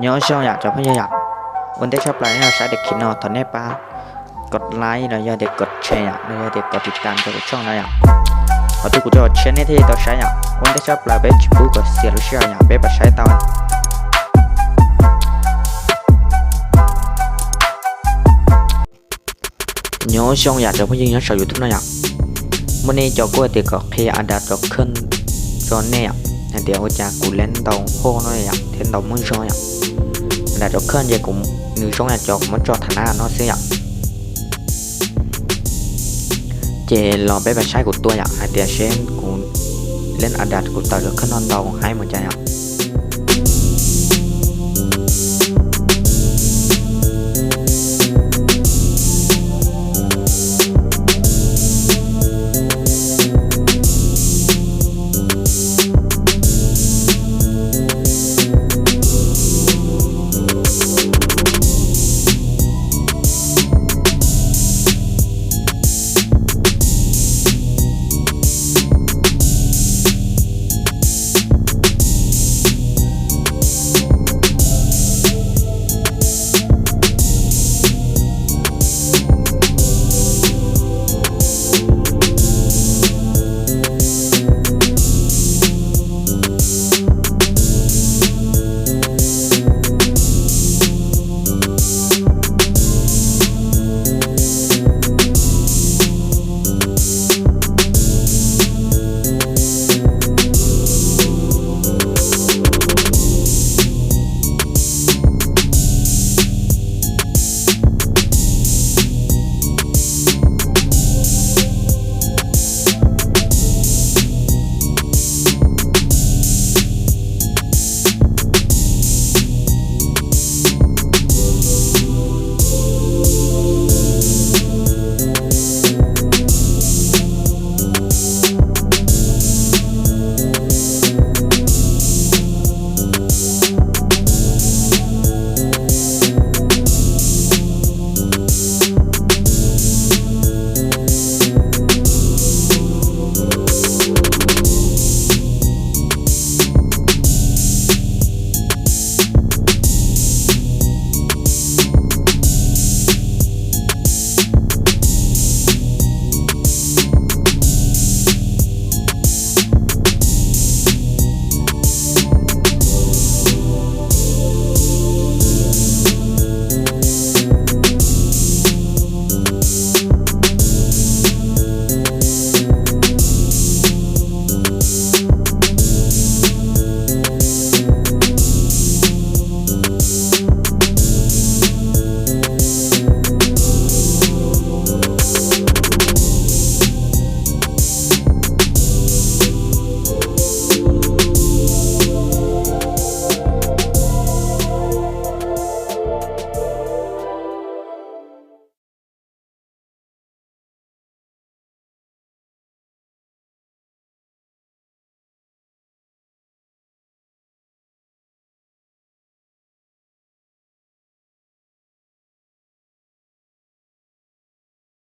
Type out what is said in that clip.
nhớ sao nhạc cho bây giờ vấn đề shop lại là sẽ được khi nào thằng nếp ba กดไลค์แล้วอย่าเด็กกดแชร์แล้วอย่าเด็กกดติดตามกับช่องนะอย่างขอทุกคนจะเชนที่ต่อใช้อย่างวันที่ชอบลาเบจบุ๊กก็เสียรู้เชื่ออย่างเบบใช้ตาม nhớ xong อยากจะพยิงย้อนสาวอยู่ทุกนอย่างวันนี้จะกูติดกับเคอาดาจะขึ้นจนนี่ย เดี๋ยวจะกูเล่นตรงโค้งนั่นอย่างเทนตรงมือช่องอย่างแต่จะขึ้นยังกูนึกช่องอย่างจะมันจอฐานะเนาะเสียอย่าง chế lò bé bà sai của tôi ạ hai tia sen cũng lên ở đặt của tao được khăn non đầu hai một chai ạ